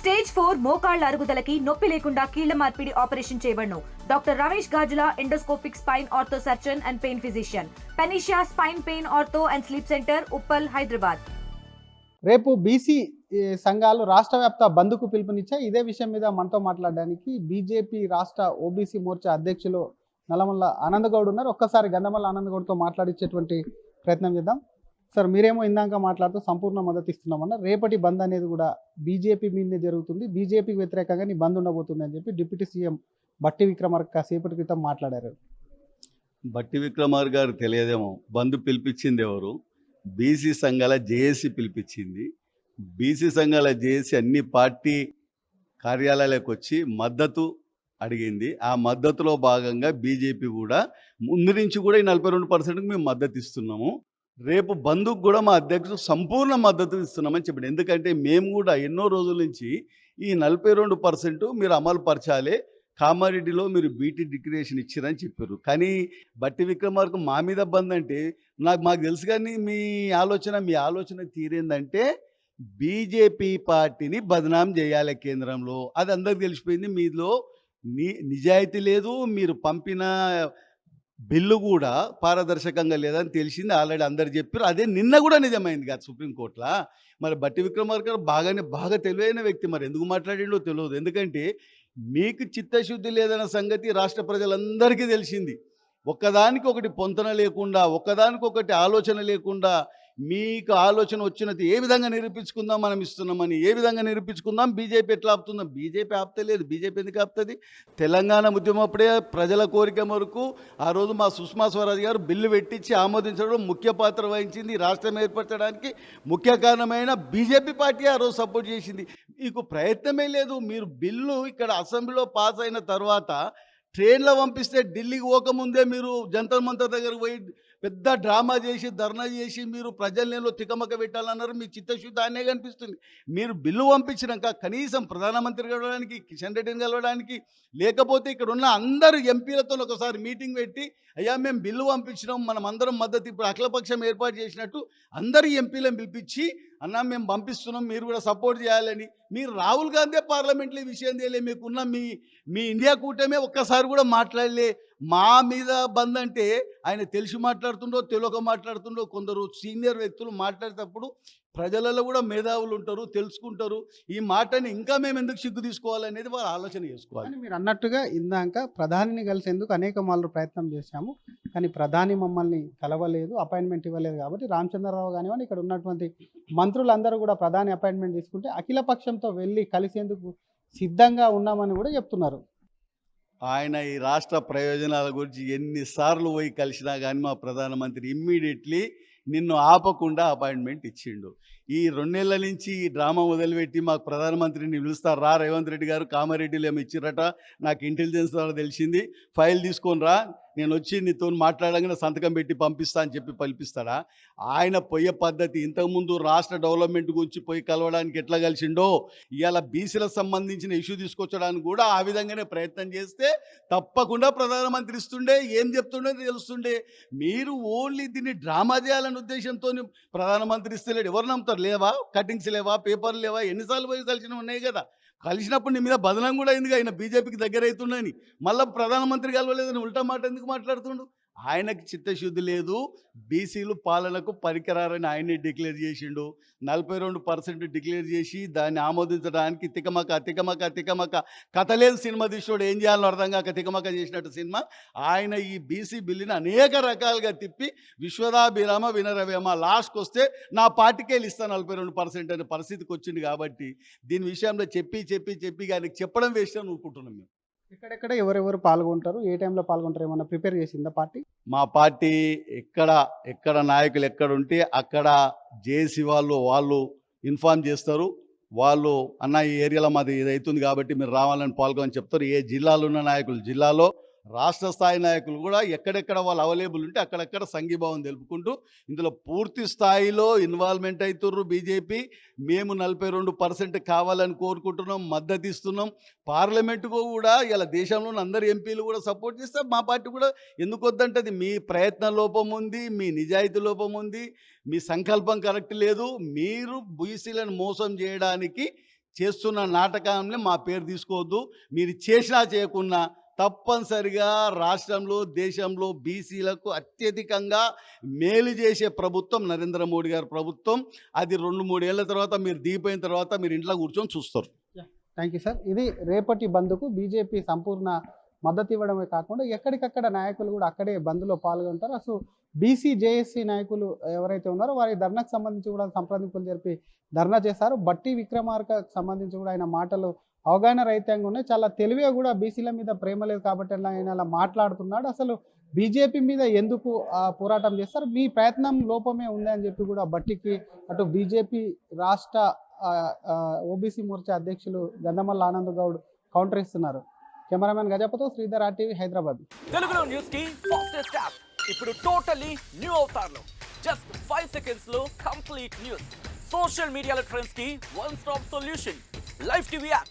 Stage four మోకాళ్ళ అరుగుదలకి నొప్పి లేకుండా కీళ్ళ మార్పిడి operation చేయబడను. Doctor Ramesh Gajula endoscopic spine ortho surgeon and pain physician. పెనిషియా spine pain ortho and sleep centre Uppal Hyderabad. రేపు BC సంఘాలు రాష్ట్ర వ్యాప్త బంద్కు పిలుపునిచ్చాయి. ఇదే విషయం మీద మనతో మాట్లాడడానికి బీజేపీ రాష్ట్ర ఓబీసీ మోర్చా అధ్యక్షులు నల్లమల్ల ఆనందగౌడ్ ఉన్నారు. ఒక్కసారి గంధమల్ల ఆనందగౌడ్తో మాట్లాడించేటువంటి ప్రయత్నం చేద్దాం. సార్ మీరేమో ఇందాక మాట్లాడుతూ సంపూర్ణ మద్దతు ఇస్తున్నామన్న రేపటి బంద్ అనేది కూడా బీజేపీ మీదనే జరుగుతుంది. బీజేపీకి వ్యతిరేకంగా నీ బంద్ ఉండబోతుంది అని చెప్పి డిప్యూటీ సీఎం బట్టి విక్రమార్క కాసేపటి క్రితం మాట్లాడారు. బట్టి విక్రమార్ గారు తెలియదేమో బంధు పిలిపించింది ఎవరు? బీసీ సంఘాల జేఏసీ పిలిపించింది. బీసీ సంఘాల జేఏసీ అన్ని పార్టీ కార్యాలయాలకు వచ్చి మద్దతు అడిగింది. ఆ మద్దతులో భాగంగా బీజేపీ కూడా ముందు నుంచి కూడా ఈ నలభై రెండు పర్సెంట్కి మేము మద్దతు ఇస్తున్నాము రేపు బంధుకు కూడా మా అధ్యక్షుడు సంపూర్ణ మద్దతు ఇస్తున్నామని చెప్పాడు. ఎందుకంటే మేము కూడా ఎన్నో రోజుల నుంచి ఈ నలభై రెండు పర్సెంట్ మీరు అమలు పరచాలి. కామారెడ్డిలో మీరు బీటీ డిక్లరేషన్ ఇచ్చారని చెప్పారు. కానీ బట్టి విక్రమార్కు మా మీద బంద్ అంటే నాకు మాకు తెలుసు కానీ మీ ఆలోచన మీ ఆలోచన తీరేందంటే బీజేపీ పార్టీని బదనాం చేయాలి కేంద్రంలో. అది అందరికి తెలిసిపోయింది. మీలో నిజాయితీ లేదు. మీరు పంపిన బిల్లు కూడా పారదర్శకంగా లేదని తెలిసింది. ఆల్రెడీ అందరు చెప్పారు అదే నిన్న కూడా నిజమైంది కాదు సుప్రీంకోర్టులో. మరి బట్టి విక్రమార్కర్ బాగానే బాగా తెలివైన వ్యక్తి మరి. ఎందుకు మాట్లాడిండో తెలియదు. ఎందుకంటే మీకు చిత్తశుద్ధి లేదన్న సంగతి రాష్ట్ర ప్రజలందరికీ తెలిసింది. ఒకదానికి ఒకటి పొంతన లేకుండా ఒకదానికొకటి ఒకటి ఆలోచన లేకుండా మీకు ఆలోచన వచ్చినది ఏ విధంగా నిరూపించుకుందాం మనం ఇస్తున్నామని ఏ విధంగా నిరూపించుకుందాం బీజేపీ ఎట్లా ఆపుతుందాం? బీజేపీ ఆపుతలేదు బీజేపీ ఎందుకు ఆపుతుంది? తెలంగాణ ఉద్యమం అప్పుడే ప్రజల కోరిక వరకు ఆ రోజు మా సుష్మా స్వరాజ్ గారు బిల్లు పెట్టించి ఆమోదించడం ముఖ్య పాత్ర వహించింది. రాష్ట్రం ఏర్పరచడానికి ముఖ్య కారణమైన బీజేపీ పార్టీ ఆ రోజు సపోర్ట్ చేసింది. మీకు ప్రయత్నమే లేదు. మీరు బిల్లు ఇక్కడ అసెంబ్లీలో పాస్ అయిన తర్వాత ట్రైన్లో పంపిస్తే ఢిల్లీకి పోకముందే మీరు జంతర్ మంతర్ దగ్గరకు పోయి పెద్ద డ్రామా చేసి ధర్నా చేసి మీరు ప్రజలను తికమక పెట్టాలన్నారు మీ చిత్తశుద్ధి ఆయనే కనిపిస్తుంది. మీరు బిల్లు పంపించినాక కనీసం ప్రధానమంత్రి కలవడానికి కిషన్ రెడ్డిని కలవడానికి లేకపోతే ఇక్కడ ఉన్న అందరు ఎంపీలతో ఒకసారి మీటింగ్ పెట్టి అయ్యా మేము బిల్లు పంపించినాం మనం అందరం మద్దతు ఇప్పుడు అఖిలపక్షం ఏర్పాటు చేసినట్టు అందరు ఎంపీలను పిలిపించి అన్నా మేము పంపిస్తున్నాం మీరు కూడా సపోర్ట్ చేయాలని. మీరు రాహుల్ గాంధీ పార్లమెంట్లో ఈ విషయం తెలియలే మీకున్న మీ మీ ఇండియా కూటమే ఒక్కసారి కూడా మాట్లాడలే. మా మీద బంద్ అంటే ఆయన తెలిసి మాట్లాడుతుండో తెలియక మాట్లాడుతుండో కొందరు సీనియర్ వ్యక్తులు మాట్లాడేటప్పుడు ప్రజలలో కూడా మేధావులు ఉంటారు తెలుసుకుంటారు. ఈ మాటని ఇంకా మేము ఎందుకు సిగ్గు తీసుకోవాలనేది వారు ఆలోచన చేసుకోవాలి. మీరు అన్నట్టుగా ఇందాక ప్రధానిని కలిసేందుకు అనేక మార్లు ప్రయత్నం చేశాము. కానీ ప్రధాని మమ్మల్ని కలవలేదు అపాయింట్మెంట్ ఇవ్వలేదు కాబట్టి రామచంద్రరావు కానివ్వండి ఇక్కడ ఉన్నటువంటి మంత్రులందరూ కూడా ప్రధాని అపాయింట్మెంట్ తీసుకుంటే అఖిల పక్షంతో వెళ్ళి కలిసేందుకు సిద్ధంగా ఉన్నామని కూడా చెప్తున్నారు. ఆయన ఈ రాష్ట్ర ప్రయోజనాల గురించి ఎన్నిసార్లు పోయి కలిసినా కానీ మా ప్రధానమంత్రి ఇమ్మీడియట్లీ నిన్ను ఆపకుండా అపాయింట్మెంట్ ఇచ్చిండు. ఈ రెండేళ్ళ నుంచి ఈ డ్రామా మొదలుపెట్టి మాకు ప్రధానమంత్రిని పిలుస్తారు. రా రేవంత్ రెడ్డి గారు కామారెడ్డిలు ఏమి ఇచ్చిరట నాకు ఇంటెలిజెన్స్ ద్వారా తెలిసింది. ఫైల్ తీసుకొని రా నేను వచ్చి నీతో మాట్లాడగానే సంతకం పెట్టి పంపిస్తా అని చెప్పి పంపిస్తాడా ఆయన పోయే పద్ధతి ఇంతకుముందు రాష్ట్ర డెవలప్మెంట్ గురించి పోయి కలవడానికి ఎట్లా కలిసిండో ఇవాళ బీసీలకు సంబంధించిన ఇష్యూ తీసుకొచ్చడానికి కూడా ఆ విధంగానే ప్రయత్నం చేస్తే తప్పకుండా ప్రధానమంత్రి ఇస్తుండే. ఏం చెప్తుండే తెలుస్తుండే. మీరు ఓన్లీ దీన్ని డ్రామా చేయాలనే ఉద్దేశంతో ప్రధానమంత్రి ఇస్తలేడు. ఎవరు నమ్ముతారు? లేవా? కటింగ్స్ లేవా? పేపర్లు లేవా? ఎన్నిసార్లు పోయి కలిసినవి ఉన్నాయి కదా. కలిసినప్పుడు నీ మీద బదనం కూడా అయింది ఆయన బీజేపీకి దగ్గర అవుతుండని మళ్ళీ ప్రధానమంత్రి కలవలేదని ఉల్టా మాట ఎందుకు మాట్లాడుతుండు? ఆయనకి చిత్తశుద్ధి లేదు. బీసీలు పాలనకు పరికరారని ఆయనే డిక్లేర్ చేసిండు. నలభై రెండు పర్సెంట్ డిక్లేర్ చేసి దాన్ని ఆమోదించడానికి తికమక తికమక తికమక. కథలేని సినిమా తీసుకోడు ఏం చేయాలో అర్థం కాక తికమక చేసినట్టు సినిమా. ఆయన ఈ బీసీ బిల్లుని అనేక రకాలుగా తిప్పి విశ్వదాభిరామ వినరవేమ లాస్ట్కి వస్తే నా పార్టీకే ఇస్తాను నలభై రెండు పర్సెంట్ అనే పరిస్థితికి వచ్చింది కాబట్టి దీని విషయంలో చెప్పి చెప్పి చెప్పి ఆయనకి చెప్పడం వేస్ట్ అని అనుకుంటున్నాం మేము. ఎక్కడెక్కడ ఎవరెవరు పాల్గొంటారు? ఏ టైంలో పాల్గొంటారు? ఏమన్నా ప్రిపేర్ చేసిందా పార్టీ? మా పార్టీ ఎక్కడ ఎక్కడ నాయకులు ఎక్కడ ఉంటే అక్కడ జేసీ వాళ్ళు వాళ్ళు ఇన్ఫార్మ్ చేస్తారు. వాళ్ళు అన్న ఈ ఏరియాలో మాది ఇది అవుతుంది కాబట్టి మీరు రావాలని పాల్గొని చెప్తారు. ఏ జిల్లాలో ఉన్న నాయకులు? జిల్లాలో రాష్ట్ర స్థాయి నాయకులు కూడా ఎక్కడెక్కడ వాళ్ళు అవైలబుల్ ఉంటే అక్కడక్కడ సంఘీభావం తెలుపుకుంటూ ఇందులో పూర్తి స్థాయిలో ఇన్వాల్వ్మెంట్ అవుతుర్రు బీజేపీ. మేము నలభై రెండు పర్సెంట్ కావాలని కోరుకుంటున్నాం మద్దతు ఇస్తున్నాం. పార్లమెంటుకు కూడా ఇలా దేశంలోని అందరు ఎంపీలు కూడా సపోర్ట్ చేస్తే మా పార్టీ కూడా ఎందుకు వద్దంటది? మీ ప్రయత్న లోపం ఉంది మీ నిజాయితీ లోపం ఉంది మీ సంకల్పం కరెక్ట్ లేదు. మీరు బీసీలను మోసం చేయడానికి చేస్తున్న నాటకాన్ని మా పేరు తీసుకోవద్దు. మీరు చేసినా చేయకున్నా తప్పనిసరిగా రాష్ట్రంలో దేశంలో బీసీలకు అత్యధికంగా మేలు చేసే ప్రభుత్వం నరేంద్ర మోడీ గారి ప్రభుత్వం. అది రెండు మూడేళ్ళ తర్వాత మీరు దీపోయిన తర్వాత మీరు ఇంట్లో కూర్చొని చూస్తారు. Thank you sir. ఇది రేపటి బంద్కు బీజేపీ సంపూర్ణ మద్దతు ఇవ్వడమే కాకుండా ఎక్కడికక్కడ నాయకులు కూడా అక్కడే బంద్లో పాల్గొంటారు. అసలు బీసీ జేఏసీ నాయకులు ఎవరైతే ఉన్నారో వారి ధర్నాకు సంబంధించి కూడా సంప్రదింపులు జరిపి ధర్నా చేశారు. బట్టి విక్రమార్కకు సంబంధించి కూడా ఆయన మాటలు అవగాహన రైతాంగం ఉన్నాయి చాలా తెలివిగా కూడా బీసీల మీద ప్రేమ లేదు కాబట్టి ఆయన అలా మాట్లాడుతున్నాడు. అసలు బీజేపీ మీద ఎందుకు పోరాటం చేస్తారు? మీ ప్రయత్నం లోపమే ఉంది అని చెప్పి కూడా బట్టికి అటు బీజేపీ రాష్ట్ర ఓబీసీ మోర్చా అధ్యక్షులు గంధమల్ల ఆనంద్ గౌడ్ కౌంటర్ ఇస్తున్నారు కెమెరామెన్ గజపతో శ్రీధర్ ఆర్టీవీ హైదరాబాద్. తెలుగులో న్యూస్కి ఫాస్టెస్ట్ యాప్ ఇప్పుడు టోటలీ న్యూ అవుతారు జస్ట్ ఫైవ్ సెకండ్స్లో complete news social media ట్రెండ్స్కి one stop solution live TV app